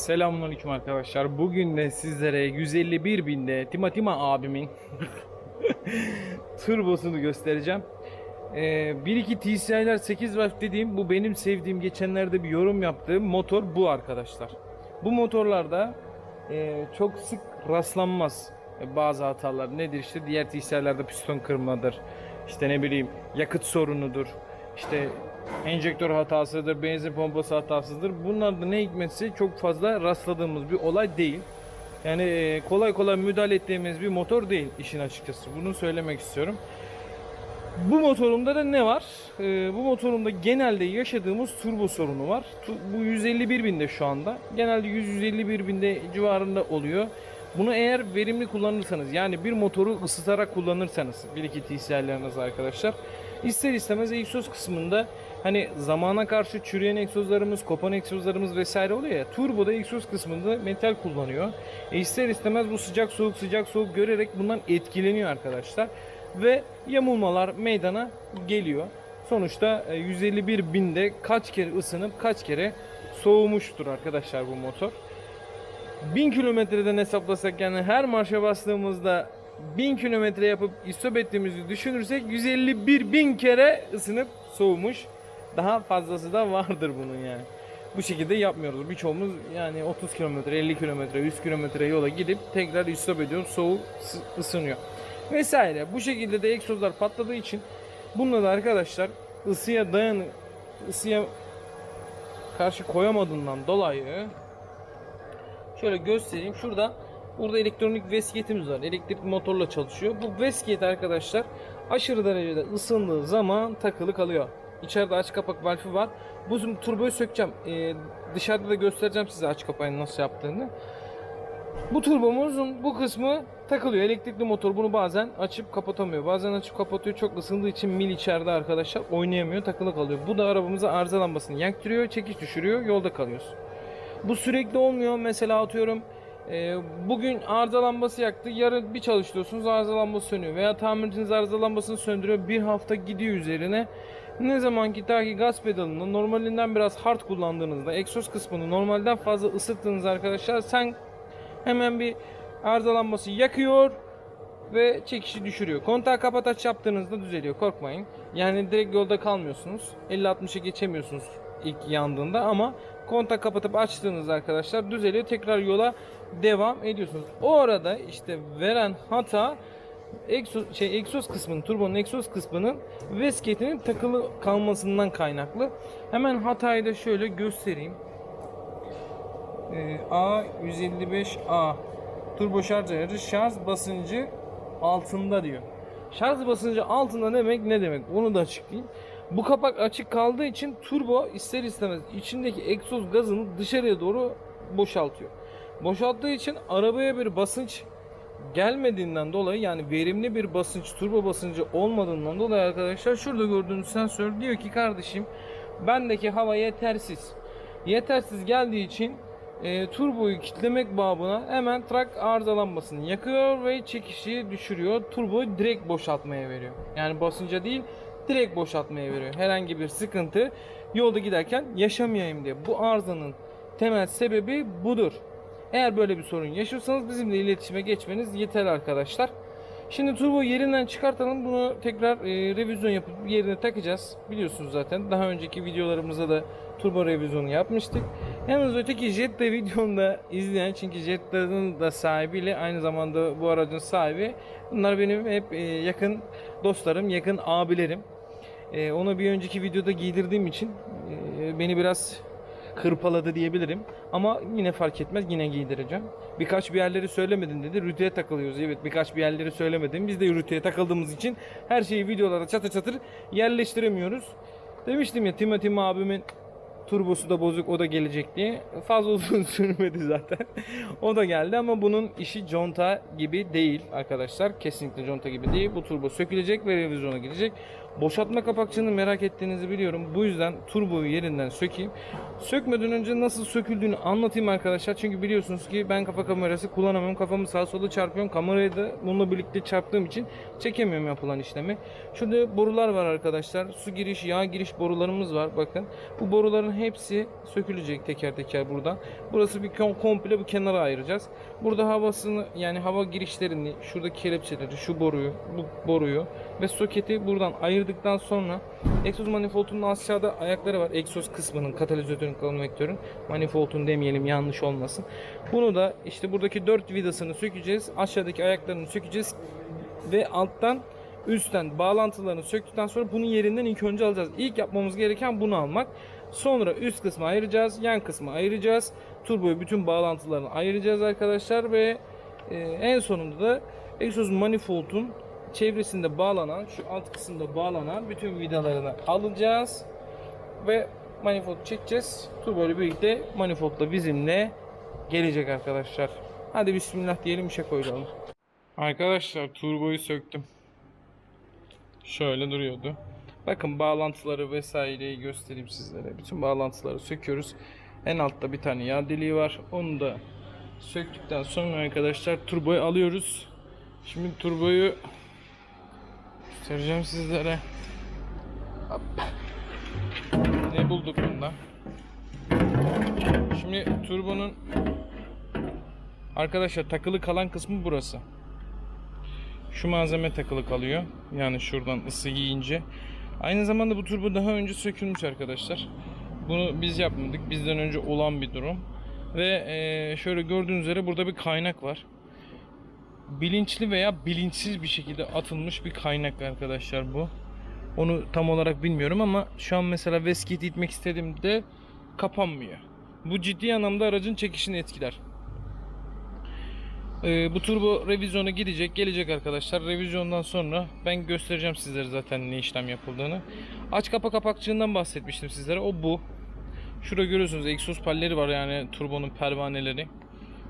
Selamünaleyküm arkadaşlar. Bugün de sizlere 151 binde Timatima abimin turbosunu göstereceğim. Ee, bir iki TCI'ler 8 valve dediğim bu benim sevdiğim geçenlerde bir yorum yaptığım motor bu arkadaşlar. Bu motorlarda e, çok sık rastlanmaz bazı hatalar. Nedir işte diğer TCI'lerde piston kırmadır. İşte ne bileyim yakıt sorunudur. İşte enjektör hatasıdır, benzin pompası hatasıdır. Bunlar da ne hikmetse çok fazla rastladığımız bir olay değil. Yani e, kolay kolay müdahale ettiğimiz bir motor değil işin açıkçası. Bunu söylemek istiyorum. Bu motorumda da ne var? Ee, bu motorumda genelde yaşadığımız turbo sorunu var. Bu 151 binde şu anda. Genelde 100-151 binde civarında oluyor. Bunu eğer verimli kullanırsanız yani bir motoru ısıtarak kullanırsanız 1-2 TCL'leriniz arkadaşlar ister istemez egzoz kısmında hani zamana karşı çürüyen egzozlarımız, kopan egzozlarımız vesaire oluyor ya turboda egzoz kısmında metal kullanıyor. E ister istemez bu sıcak soğuk sıcak soğuk görerek bundan etkileniyor arkadaşlar ve yamulmalar meydana geliyor. Sonuçta e, 151 binde kaç kere ısınıp kaç kere soğumuştur arkadaşlar bu motor. 1000 kilometreden hesaplasak yani her marşa bastığımızda 1000 kilometre yapıp istop düşünürsek 151 bin kere ısınıp soğumuş. Daha fazlası da vardır bunun yani. Bu şekilde yapmıyoruz. Birçoğumuz yani 30 kilometre, 50 kilometre, 100 kilometre yola gidip tekrar istop ediyor, soğuk ısı- ısınıyor. Vesaire. Bu şekilde de egzozlar patladığı için bununla da arkadaşlar ısıya dayan ısıya karşı koyamadığından dolayı Şöyle göstereyim. Şurada burada elektronik veskiyetimiz var. Elektrikli motorla çalışıyor. Bu veskiyet arkadaşlar aşırı derecede ısındığı zaman takılı kalıyor. İçeride aç kapak valfi var. Bu turboyu sökeceğim. Ee, dışarıda da göstereceğim size aç kapağını nasıl yaptığını. Bu turbomuzun bu kısmı takılıyor. Elektrikli motor bunu bazen açıp kapatamıyor. Bazen açıp kapatıyor. Çok ısındığı için mil içeride arkadaşlar oynayamıyor. Takılı kalıyor. Bu da arabamıza arıza lambasını yaktırıyor. Çekiş düşürüyor. Yolda kalıyoruz. Bu sürekli olmuyor. Mesela atıyorum e, bugün arıza lambası yaktı. Yarın bir çalıştırıyorsunuz arıza lambası sönüyor. Veya tamirciniz arıza lambasını söndürüyor. Bir hafta gidiyor üzerine. Ne zaman ki ta ki gaz pedalını normalinden biraz hard kullandığınızda egzoz kısmını normalden fazla ısıttığınız arkadaşlar sen hemen bir arıza lambası yakıyor ve çekişi düşürüyor. Kontağı kapat aç yaptığınızda düzeliyor. Korkmayın. Yani direkt yolda kalmıyorsunuz. 50-60'a geçemiyorsunuz ilk yandığında ama kontak kapatıp açtığınızda arkadaşlar düzeliyor. Tekrar yola devam ediyorsunuz. O arada işte veren hata egzoz, şey, egzoz kısmının, turbonun egzoz kısmının vesketinin takılı kalmasından kaynaklı. Hemen hatayı da şöyle göstereyim. Ee, A155A turbo şarj ayarı şarj basıncı altında diyor. Şarj basıncı altında demek ne demek? Onu da açıklayayım. Bu kapak açık kaldığı için turbo ister istemez içindeki egzoz gazını dışarıya doğru boşaltıyor. Boşalttığı için arabaya bir basınç gelmediğinden dolayı yani verimli bir basınç turbo basıncı olmadığından dolayı arkadaşlar şurada gördüğünüz sensör diyor ki kardeşim bendeki hava yetersiz. Yetersiz geldiği için e, turboyu kitlemek babına hemen trak arızalanmasını yakıyor ve çekişi düşürüyor. Turboyu direkt boşaltmaya veriyor. Yani basınca değil direkt boşaltmaya veriyor. Herhangi bir sıkıntı yolda giderken yaşamayayım diye. Bu arızanın temel sebebi budur. Eğer böyle bir sorun yaşıyorsanız bizimle iletişime geçmeniz yeter arkadaşlar. Şimdi turbo yerinden çıkartalım. Bunu tekrar e, revizyon yapıp yerine takacağız. Biliyorsunuz zaten. Daha önceki videolarımızda da turbo revizyonu yapmıştık. Yalnız öteki Jetta videonu da izleyen çünkü Jetta'nın da sahibiyle aynı zamanda bu aracın sahibi. Bunlar benim hep e, yakın dostlarım, yakın abilerim. E, onu bir önceki videoda giydirdiğim için e, beni biraz hırpaladı diyebilirim. Ama yine fark etmez yine giydireceğim. Birkaç bir yerleri söylemedin dedi. Rütüye takılıyoruz. Evet birkaç bir yerleri söylemedim. Biz de rütüye takıldığımız için her şeyi videolara çatır çatır yerleştiremiyoruz. Demiştim ya Timothy abimin turbosu da bozuk o da gelecek diye. Fazla uzun sürmedi zaten. o da geldi ama bunun işi conta gibi değil arkadaşlar. Kesinlikle conta gibi değil. Bu turbo sökülecek ve revizyona gidecek. Boşaltma kapakçığını merak ettiğinizi biliyorum. Bu yüzden turboyu yerinden sökeyim. Sökmeden önce nasıl söküldüğünü anlatayım arkadaşlar. Çünkü biliyorsunuz ki ben kafa kamerası kullanamıyorum. Kafamı sağa sola çarpıyorum. Kamerayı da bununla birlikte çarptığım için çekemiyorum yapılan işlemi. Şurada borular var arkadaşlar. Su giriş, yağ giriş borularımız var. Bakın. Bu boruların hepsi sökülecek teker teker buradan. Burası bir kom- komple bu kenara ayıracağız. Burada havasını yani hava girişlerini, şurada kelepçeleri, şu boruyu, bu boruyu ve soketi buradan ayırdıktan sonra egzoz manifoldunun aşağıda ayakları var. Egzoz kısmının, katalizörün, konvektörün manifoldun demeyelim yanlış olmasın. Bunu da işte buradaki 4 vidasını sökeceğiz. Aşağıdaki ayaklarını sökeceğiz ve alttan üstten bağlantılarını söktükten sonra bunun yerinden ilk önce alacağız. İlk yapmamız gereken bunu almak. Sonra üst kısmı ayıracağız, yan kısmı ayıracağız. Turboyu bütün bağlantılarını ayıracağız arkadaşlar ve e, en sonunda da egzoz manifoldun çevresinde bağlanan, şu alt kısımda bağlanan bütün vidalarını alacağız ve manifold çekeceğiz. Turbo ile birlikte manifold da bizimle gelecek arkadaşlar. Hadi bismillah diyelim işe koyalım. Arkadaşlar turboyu söktüm. Şöyle duruyordu. Bakın bağlantıları vesaireyi göstereyim sizlere. Bütün bağlantıları söküyoruz. En altta bir tane yağ deliği var. Onu da söktükten sonra arkadaşlar turboyu alıyoruz. Şimdi turboyu göstereceğim sizlere. Hop. Ne bulduk bunda? Şimdi turbonun arkadaşlar takılı kalan kısmı burası. Şu malzeme takılı kalıyor. Yani şuradan ısı yiyince. Aynı zamanda bu turbo daha önce sökülmüş arkadaşlar. Bunu biz yapmadık. Bizden önce olan bir durum. Ve eee, şöyle gördüğünüz üzere burada bir kaynak var. Bilinçli veya bilinçsiz bir şekilde atılmış bir kaynak arkadaşlar bu. Onu tam olarak bilmiyorum ama şu an mesela Veskit'i itmek istediğimde kapanmıyor. Bu ciddi anlamda aracın çekişini etkiler. Ee, bu turbo revizyona gidecek, gelecek arkadaşlar. Revizyondan sonra ben göstereceğim sizlere zaten ne işlem yapıldığını. Aç kapa kapakçığından bahsetmiştim sizlere. O bu. Şurada görüyorsunuz egzoz palleri var yani turbonun pervaneleri.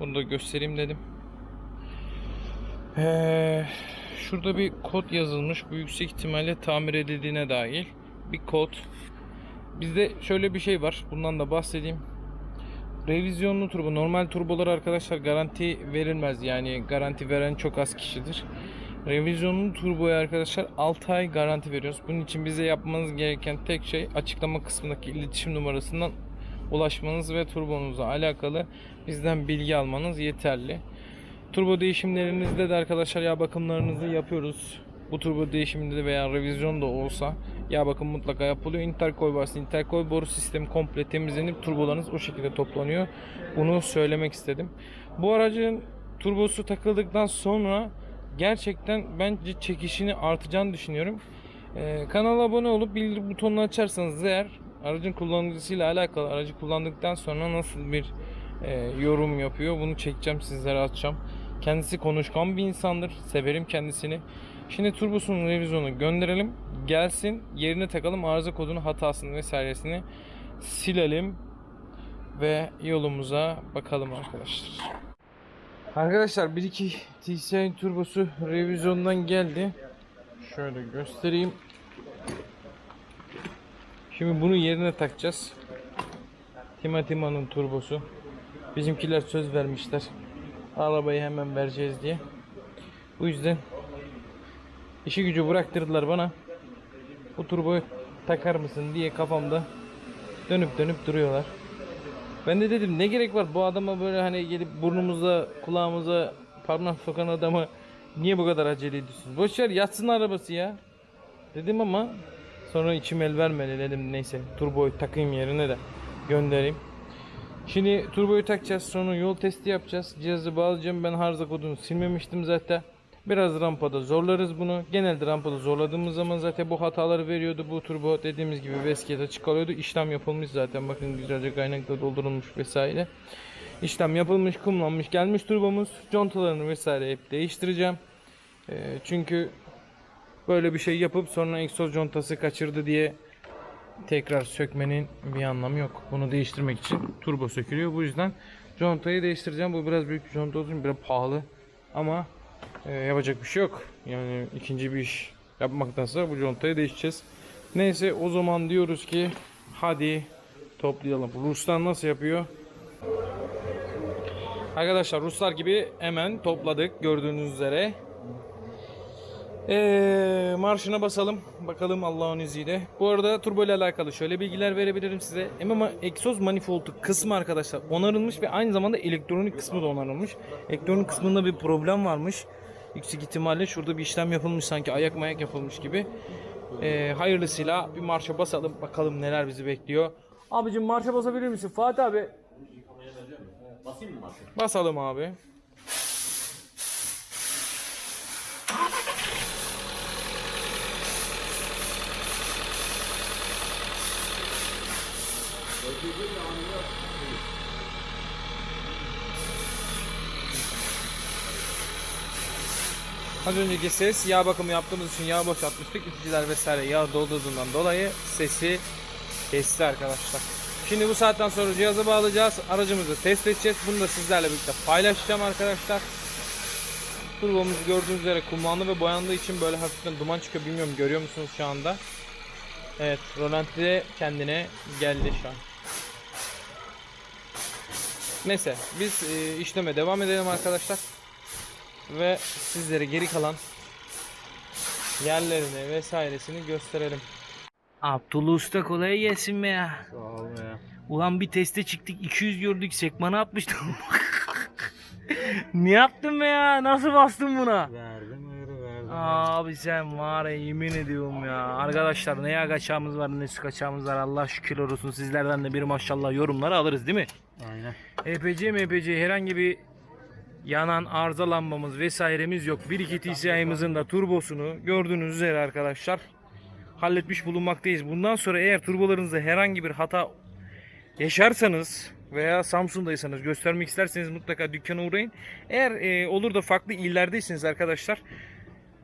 Bunu da göstereyim dedim. Ee, şurada bir kod yazılmış. Bu yüksek ihtimalle tamir edildiğine dair bir kod. Bizde şöyle bir şey var. Bundan da bahsedeyim. Revizyonlu turbo, normal turbolar arkadaşlar garanti verilmez. Yani garanti veren çok az kişidir. Revizyonlu turboya arkadaşlar 6 ay garanti veriyoruz. Bunun için bize yapmanız gereken tek şey açıklama kısmındaki iletişim numarasından ulaşmanız ve turbonuzla alakalı bizden bilgi almanız yeterli. Turbo değişimlerinizde de arkadaşlar yağ bakımlarınızı yapıyoruz. Bu turbo değişiminde de veya revizyon da olsa yağ bakım mutlaka yapılıyor. Intercoil varsa intercoil boru sistemi komple temizlenip turbolarınız o şekilde toplanıyor. Bunu söylemek istedim. Bu aracın turbosu takıldıktan sonra gerçekten bence çekişini artacağını düşünüyorum. Ee, kanala abone olup bildirim butonunu açarsanız eğer aracın kullanıcısıyla alakalı aracı kullandıktan sonra nasıl bir e, yorum yapıyor bunu çekeceğim sizlere atacağım. Kendisi konuşkan bir insandır. Severim kendisini. Şimdi turbosunun revizyonu gönderelim. Gelsin yerine takalım arıza kodunu hatasını vesairesini silelim ve yolumuza bakalım arkadaşlar. Arkadaşlar 1.2 TCI turbosu revizyondan geldi. Şöyle göstereyim. Şimdi bunu yerine takacağız. Timatima'nın turbosu. Bizimkiler söz vermişler. Arabayı hemen vereceğiz diye. Bu yüzden işi gücü bıraktırdılar bana. Bu turboyu takar mısın diye kafamda dönüp dönüp duruyorlar. Ben de dedim ne gerek var bu adama böyle hani gelip burnumuza kulağımıza parmak sokan adama niye bu kadar acele ediyorsunuz? Boşver yatsın arabası ya. Dedim ama sonra içim el vermedi dedim neyse turboyu takayım yerine de göndereyim. Şimdi turboyu takacağız sonra yol testi yapacağız. Cihazı bağlayacağım ben arıza kodunu silmemiştim zaten. Biraz rampada zorlarız bunu. Genelde rampada zorladığımız zaman zaten bu hataları veriyordu. Bu turbo dediğimiz gibi veskiyete çıkarıyordu. İşlem yapılmış zaten. Bakın güzelce kaynakla doldurulmuş vesaire. İşlem yapılmış, kumlanmış, gelmiş turbomuz. Contalarını vesaire hep değiştireceğim. Ee, çünkü böyle bir şey yapıp sonra egzoz contası kaçırdı diye tekrar sökmenin bir anlamı yok. Bunu değiştirmek için turbo sökülüyor. Bu yüzden contayı değiştireceğim. Bu biraz büyük bir conta olduğu için biraz pahalı. Ama e, yapacak bir şey yok. Yani ikinci bir iş yapmaktansa bu contayı değişeceğiz. Neyse o zaman diyoruz ki hadi toplayalım. Ruslar nasıl yapıyor? Arkadaşlar Ruslar gibi hemen topladık gördüğünüz üzere. Ee, marşına basalım. Bakalım Allah'ın izniyle. Bu arada turbo ile alakalı şöyle bilgiler verebilirim size. Ama egzoz manifoldu kısmı arkadaşlar onarılmış ve aynı zamanda elektronik kısmı da onarılmış. Elektronik kısmında bir problem varmış. Yüksek ihtimalle şurada bir işlem yapılmış sanki ayak mayak yapılmış gibi. Ee, hayırlısıyla bir marşa basalım bakalım neler bizi bekliyor. Abicim marşa basabilir misin Fatih abi? Basayım mı marşı? Basalım abi. Az önceki ses yağ bakımı yaptığımız için yağ boşaltmıştık. İticiler vesaire yağ doldurduğundan dolayı sesi kesti arkadaşlar. Şimdi bu saatten sonra cihazı bağlayacağız. Aracımızı test edeceğiz. Bunu da sizlerle birlikte paylaşacağım arkadaşlar. Turbomuzu gördüğünüz üzere kumlandı ve boyandığı için böyle hafiften duman çıkıyor. Bilmiyorum görüyor musunuz şu anda? Evet, Rolanti de kendine geldi şu an. Neyse, biz e, işleme devam edelim arkadaşlar. Ve sizlere geri kalan yerlerini vesairesini gösterelim. Abdullah Usta kolay gelsin be ya. Sağ ol ya. Ulan bir teste çıktık 200 gördük sekmana atmıştım. ne yaptın be ya? Nasıl bastın buna? Verdim öyle verdim. Abi sen var ya yemin ediyorum ya. Arkadaşlar ne yağ kaçağımız var ne su kaçağımız var Allah şükür olsun. Sizlerden de bir maşallah yorumları alırız değil mi? Aynen. EPC MPC herhangi bir yanan arızalanmamız vesairemiz yok. 1.2 TCI'mizin de turbosunu gördüğünüz üzere arkadaşlar halletmiş bulunmaktayız. Bundan sonra eğer turbolarınızda herhangi bir hata yaşarsanız veya Samsun'daysanız göstermek isterseniz mutlaka dükkana uğrayın. Eğer e, olur da farklı illerdeyseniz arkadaşlar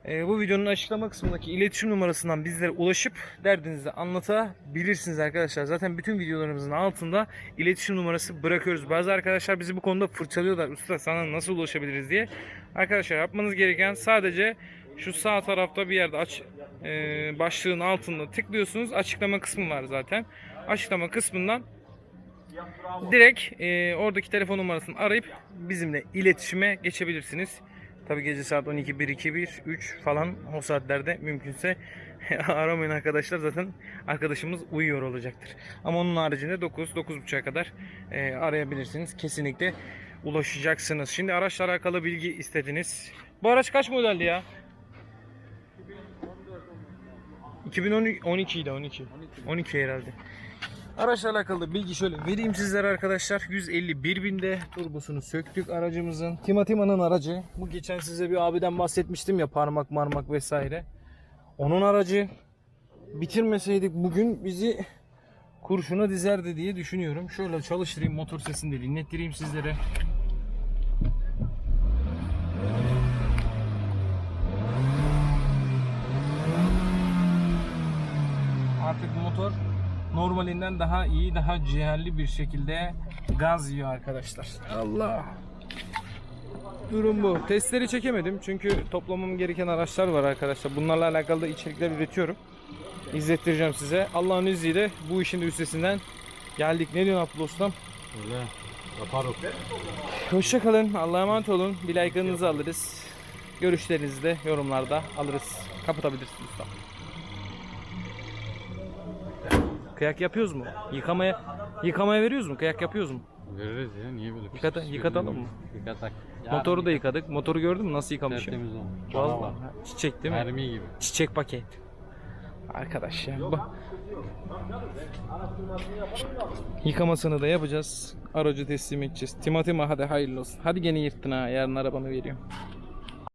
e, bu videonun açıklama kısmındaki iletişim numarasından bizlere ulaşıp derdinizi anlatabilirsiniz arkadaşlar. Zaten bütün videolarımızın altında iletişim numarası bırakıyoruz. Bazı arkadaşlar bizi bu konuda fırçalıyorlar. Usta sana nasıl ulaşabiliriz diye. Arkadaşlar yapmanız gereken sadece şu sağ tarafta bir yerde aç e, başlığın altında tıklıyorsunuz. Açıklama kısmı var zaten. Açıklama kısmından direkt e, oradaki telefon numarasını arayıp bizimle iletişime geçebilirsiniz. Tabi gece saat 12, 1, 2, 1, 3 falan o saatlerde mümkünse aramayın arkadaşlar. Zaten arkadaşımız uyuyor olacaktır. Ama onun haricinde 9, 9.30'a kadar e, arayabilirsiniz. Kesinlikle ulaşacaksınız. Şimdi araçla alakalı bilgi istediniz. Bu araç kaç modeldi ya? 2012 idi 12. 12 herhalde. Araçla alakalı bilgi şöyle vereyim sizlere arkadaşlar. 151 binde turbosunu söktük aracımızın. Timatima'nın aracı. Bu geçen size bir abiden bahsetmiştim ya parmak marmak vesaire. Onun aracı. Bitirmeseydik bugün bizi kurşuna dizerdi diye düşünüyorum. Şöyle çalıştırayım motor sesini de dinlettireyim sizlere. Artık motor normalinden daha iyi, daha ciğerli bir şekilde gaz yiyor arkadaşlar. Allah. Durum bu. Testleri çekemedim çünkü toplamam gereken araçlar var arkadaşlar. Bunlarla alakalı da içerikler üretiyorum. İzlettireceğim size. Allah'ın izniyle bu işin de üstesinden geldik. Ne diyorsun Abdullah Ustam? Öyle. Yaparım. Hoşçakalın. Allah'a emanet olun. Bir like'ınızı alırız. Görüşlerinizi de yorumlarda alırız. Kapatabilirsiniz ustam. Kıyak yapıyoruz mu? Yıkamaya yıkamaya veriyoruz mu? Kıyak yapıyoruz mu? Veririz ya niye böyle? Yıkata- yıkatalım mı? Yıkatak. Motoru da yıkadık. Motoru gördün mü nasıl yıkamışım? Tertemiz olmuş. Vallahi çiçek değil mi? Mermi gibi. Çiçek paket. Arkadaş ya. Bak. Yıkamasını da yapacağız. Aracı teslim edeceğiz. Timatima hadi hayırlı olsun. Hadi gene yırttın ha. Yarın arabanı veriyorum.